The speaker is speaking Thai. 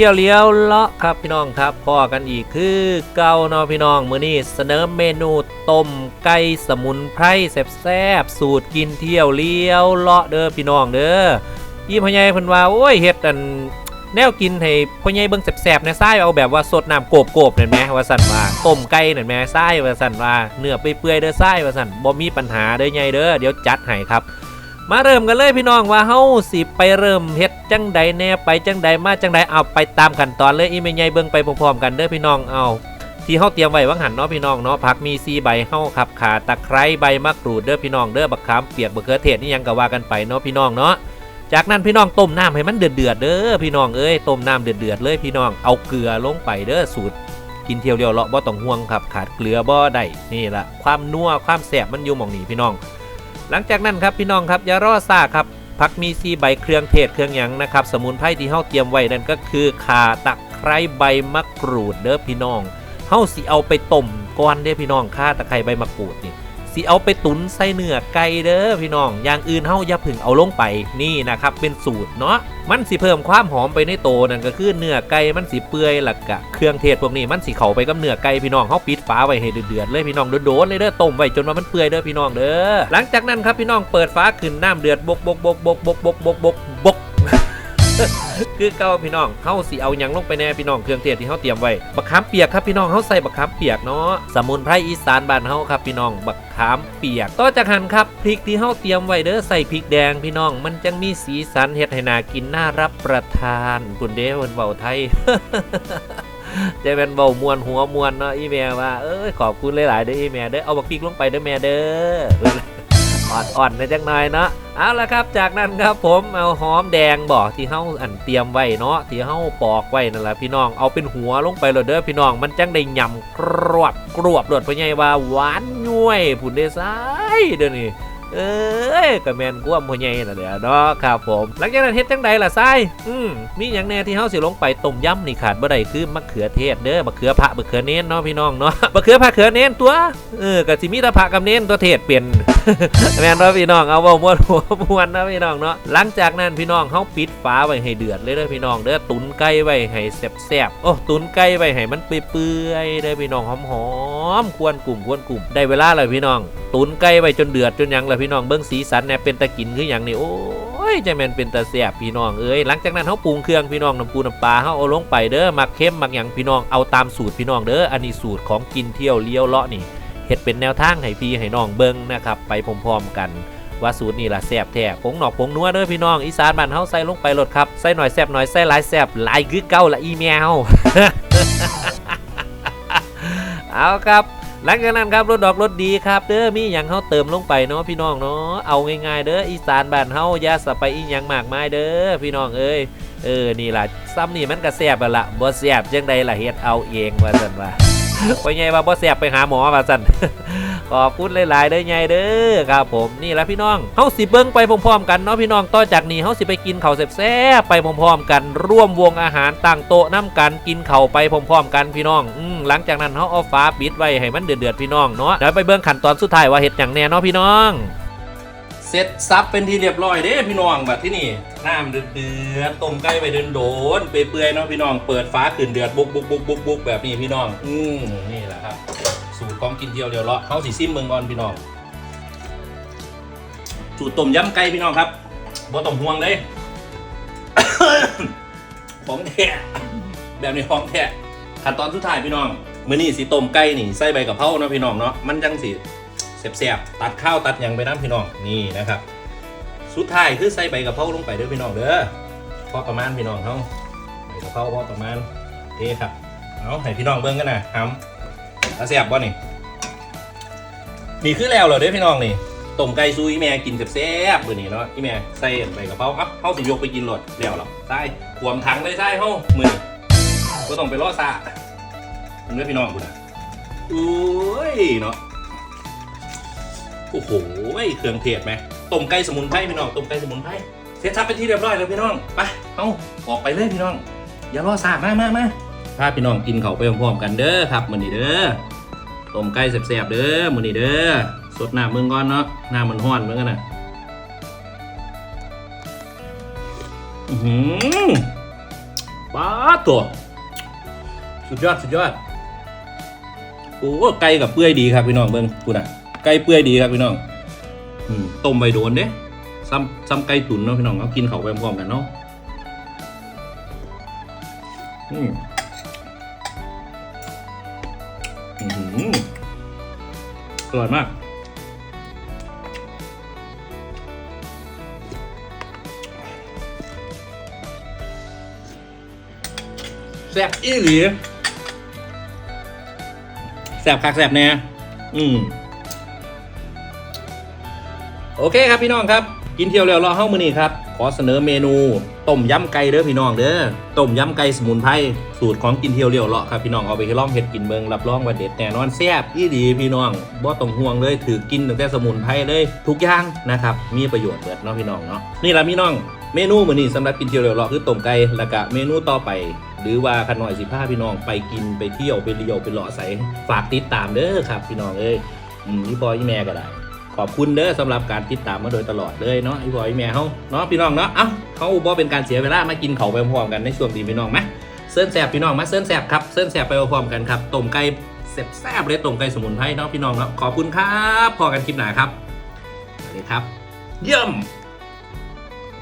เที่ยวเลี้ยวเลาะครับพี่น้องครับพอกันอีกคือเกาเนาะพี่น้องมื้อนี้เสนอเมนูต้มไก่สมุนไพรแซ่บๆสูตรกินเที่ยวเลี้ยวเลาะเด้อพี่น้องเด้อพี่พ่อใหญ่เพิ่นว่าโอ้ยเฮ็ดอันแนวกินให้พ่อใหญ่เบิ่งแซ่บๆในไส้เอาแบบว่าสดน้ำโกบๆนั่นแหมว่าสั่นว่าต้มไก่นั่นแหมไส้ว่าสั่นว่าเนื้อเปื่อยๆเด้อไส้ว่าสั่นบ่มีปัญหาเด้อใหญ่เด้อเดี๋ยวจัดให้ครับ มาเริ่มกันเลยพี่น้องว่าเฮาสิไปเริ่มเฮ็ดจังใดแน่ไปจังใดมาจังใดเอาไปตามขั้นตอนเลยอีเมยใหญ่เบิ่งไปพร้อมๆกันเด้อพี่น้องเอาที่เฮาเตรียมไว้ว่างหันเนาะพี่น้องเนาะผักมี4ใบเฮาครับขาตะไคร้ใบมะกรูดเด้อพี่น้องเด้อบักขามเปียกมะเขือเทศนี่ยังก็ว่ากันไปเนาะพี่น้องเนาะจากนั้นพี่น้องต้มน้ำให้มันเดือดเดือดๆเด้อพี่น้องเอ้ยต้มน้ำเดือดเดือดๆเลยพี่น้องเอาเกลือลงไปเด้อสูตร กินเที่ยวเดียวเลาะบ่ต้องห่วงครับขาดเกลือบ่ได้นี่ละความนัวความแสบมันอยู่หม่องนี้พี่น้อง หลังจากนั้นครับพี่น้องครับอย่ารอซ่าครับผักมีซีใบเครื่องเทศเครื่องหยังนะครับสมุนไพรที่เฮาเตรียมไว้นั่นก็คือข่าตะไคร้ใบมะกรูดเด้อพี่น้องเฮาสิเอาไปต้มก่อนเด้อพี่น้องข่าตะไคร้ใบมะกรูดนี่ สิเอาไปตุนใส่เนื้อไก่เด้อพี่น้อง อย่างอื่นเฮาอย่าพึ่งเอาลงไปนี่นะครับเป็นสูตรเนาะมันสิเพิ่มความหอมไปในโตนั่นก็คือเนื้อไก่มันสิเปื่อยหลักกะเครื่องเทศพวกนี้มันสิเข้าไปกับเนื้อไก่พี่น้องเฮาปิดฝาไว้ให้เดือดๆเลยพี่น้องโดนๆเลยเด้อต้มไว้จนว่ามันเปื่อยเด้อพี่น้องเด้อหลังจากนั้นครับพี่น้องเปิดฝาขึ้นน้ำเดือดบกบกบกบกบกบกบกบกบก คือเก่าพี่น้องเฮาสิเอาหยังลงไปแน่พี่น้องเครื่องเทศที่เฮาเตรียมไว้บักขามเปียกครับพี่น้องเฮาใส่บักขามเปียกเนาะสมุนไพรอีสานบ้านเฮาครับพี่น้องบักขามเปียกต่อจากหันครับพริกที่เฮาเตรียมไว้เด้อใส่พริกแดงพี่น้อง มันจังมีสีสันเฮ็ดให้น่ากินน่ารับประทานคุณเด้เพิ่นเว้าไทยจะเป็นเบามวนหัวมวนเนาะอีเมลว่าเอ้ยขอบคุณหลายๆเด้ออีเมลเด้อเอาบักพริกลงไปเด้อแม่เด้อ อ่อนๆในจังหน่อยเนาะเอาละครับจากนั้นครับผมเอาหอมแดงบอกที่เฮาอันเตรียมไว้เนาะที่เฮาปอกไว้นั่นแหละพี่น้องเอาเป็นหัวลงไปเลยเด้อพี่น้องมันจังได้ยำกรวบกรวบโดดพ่อใหญ่ว่าหวานย้วยผุนได้ซ้ายเด้อนี่ เอ้ยก็แมนกวมพ่อใหญ่น่ะเด้อเนาะครับผม หลังจากนั้นเฮ็ดจังใดล่ะทรายอืมมีหยังแน่ที่เฮาสิลงไปต้มยำนี่ขาดบ่ได้คือมะเขือเทศเด้อมะเขือพระมะเขือเน้นเนาะพี่น้องเนาะมะเขือพระเขือเน้นตัวเออก็สิมีแต่พระกับเน้นตัวเทศเปลี่ยนแม่นว่าะพี่น้องเอาเว้าม่วนหัวม่วนนะพี่น้องเนาะหลังจากนั้นพี่น้องเฮาปิดฝาไว้ให้เดือดเลยเด้อพี่น้องเด้อตุนไก่ไว้ให้แซ่บๆโอ้ตุนไก่ไว้ให้มันเปื่อยๆเด้อพี่น้องหอมๆควรกลุ่มควรกลุ่มได้เวลาแล้วพี่น้อง ตุนไก่ไว้จนเดือดจนยังล้วพี่น้องเบิ่งสีสันเนี่ยเป็นตะกินคือหยังนี่โอ้ยใจแม่นเป็นตาแซ่บพี่น้องเอ้ยหลังจากนั้นเฮาปรุงเครื่องพี่น้องน้ำปูน้ำปลาเฮาเอาลงไปเด้อมักเข้มมักหยังพี่น้องเอาตามสูตรพี่น้องเด้ออันนี้สูตรของกินเที่ยวเลี้ยวเลาะนี่เฮ็ดเป็นแนวทางให้พี่ให้น้องเบิ่งนะครับไปพร้อมๆกันว่าสูตรนี้ล่ะแซ่บแท้ผงหนอกผงนัวเด้อพี่น้องอีสานบ้านเฮาใส่ลงไปรดครับใส่หน่อยแซ่บหน่อยใส่หลายแซ่บหลายคือเก่าละอีแมวเอาครับ หลังจากนั้นครับรถดอกรถดีครับเด้อมีหยังเฮาเติมลงไปเนาะพี่น้องเนาะเอาง่ายๆเด้ออีสานบ้านเฮาอย่าสไปอีหยังมากมายเด้อพี่น้องเอ้ยเออนี่ล่ะซ้ำนี่มันก็แซ่บแล้วล่ะบ่แซ่บจังใดล่ะเฮ็ดเอาเองว่าซั่นว่าไปไงว่าบ่แสบไปหาหมอมาสั่นขอบคุณหลายๆเด้อไงเด้อครับผมนี่แหละพี่น้องเฮาสิเบิ่งไปพร้อมๆกันเนาะพี่น้องต่อจากนี้เฮาสิไปกินข้าวแซ่บๆไปพร้อมๆกัน ร่วมวงอาหารตั้งโต๊ะน้ำกันกินข้าวไปพร้อมๆกันพี่น้องอื หลังจากนั้นเฮาเอาฟ้าปิดไว้ให้มันเดือดๆพี่น้องเนาะเดี๋ยวไปเบิ่งขั้นตอนสุดท้ายว่าเฮ็ดหยังแน่เนาะพี่น้องเสร็จซับเป็นที่เรียบร้อยเด้พี่น้องแบบที่นี่น้ำเดือดเดือดต้มไก่ไปเดินโดนเปื่อยๆเนาะพี่น้องเปิดฟ้าขึ้นเดือดบุกบุกบุกบุกบุกแบบนี้พี่น้อง อืมนี่แหละครับ สูตรของกินเที่ยวเดียวเลาะเขาสีซิมเมืองก่อนพี่น้องสูตรต้มยำไก่พี่น้องครับบ่ต้องห่วงเลยของแท้แบบนี้ของแท้ ขั้นตอนสุดท้ายพี่น้องมื้อนี้สิต้มไก่นี่ใส่ใบกะเพราเนาะพี่น้องเนาะมันจังสิแสบๆตัดข้าวตัดหยังไปน้ำพี่น้องนี่นะครับ สุดท้ายคือใส่ใบกะเพราลงไปเด้อพี่น้องเด้อพอประมาณพี่น้องเขาใบกะเพราพอประมาณเอครับเอาให้พี่น้องเบิ่งกันนะทำแล้วแสบบ่นี่นี่คือแล้วเหรอเด้อพี่น้องนี่ต้มไก่ซูอีแม่กินแซ่บๆมื้อนี้เนาะอีแม่ใส่ใบกะเพราครับเฮาสิยกไปกินรถแล้วหรอใส่ขวมถังเลยใส่เฮามื้อนี้ บ่ต้องไปรอซาเนื้อพี่น้องคุณนะอุ้ยเนาะโอ้โหเครื่องเทศไหมต้มไก่สมุนไพรพี่น้องต้มไก่สมุนไพรเสร็จสับเป็นที่เรียบร้อยแล้วพี่น้องไปเอาออกไปเลยพี่น้อง อย่ารอสามามามาพาพี่น้องกินเขาไปพร้อมๆกันเด้อครับมือนี้เด้อต้มไก่แซ่บๆเด้อมือนี้เด้อสดหน้ำมึงก่อนเนาะหน้ำมันห้อนเหมือนกันน่ะอื้อหือป้าตัว สุดยอดสุดยอดโอ้ไก่กับเปื่อยดีครับพี่น้องเบิ้งคุณอะไก่เปื่อยดีครับพี่น้อง อืมต้มใบโดนเด้ซ้ำซ้ำไก่ตุ๋นเนาะพี่น้องเอากินเขาไปพร้อมกันเนาะอืมอร่อยมากแซ่บอีหลี บคักแซ่บแน่อืมโอเคครับพี่น้องครับ กินเที่ยวแล้วรอเฮ้ามือนี่ครับขอเสนอเมนูต้มยำไก่เด้อพี่น้องเด้อต้มยำไก่สมุนไพรสูตรของกินเที่ยวเรียวเลาะครับพี่น้องเอาไปลองเห็ดกินเบิงรับรองว่าเด็ดแน่นอนแซ่บอีดีพี่น้องบ่ต้องห่วงเลยถือกินตั้งแต่สมุนไพรเลยทุกอย่างนะครับมีประโยชน์เบิดเนาะพี่น้องเนาะนี่ละพี่น้องเมนูมื้อนี้สำหรับกินเที่ยวเรียวเลาะคือต้มไก่แล้วก็เมนูต่อไป หรือว่าขน่อยสิพาพี่น้องไปกินไปเที่ยวไปเลี้ยวไปเลาะใสฝากติดตามเด้อครับพี่น้องเอ้ยอืมนี่บอยี่แม่ก็ได้ ขอบคุณเด้อสำหรับการติดตามมาโดยตลอดเลยเนาะไอ้บอยแม่เฮาเนาะพี่น้องเนาะเอ้าเขาบ่เป็นการเสียเวลามากินเขาไปพร้อมกันในช่วงตีพี่น้องไหมเส้นแสบพี่น้องมาเส้นแสบครับเส้นแสบไปพร้อมกันครับต้มไก่แซ่บๆเลยต้มไก่สมุนไพรเนาะพี่น้องเนาะขอบคุณครับพอกันคลิปหนาครับสวัสดีครับ เยี่ยม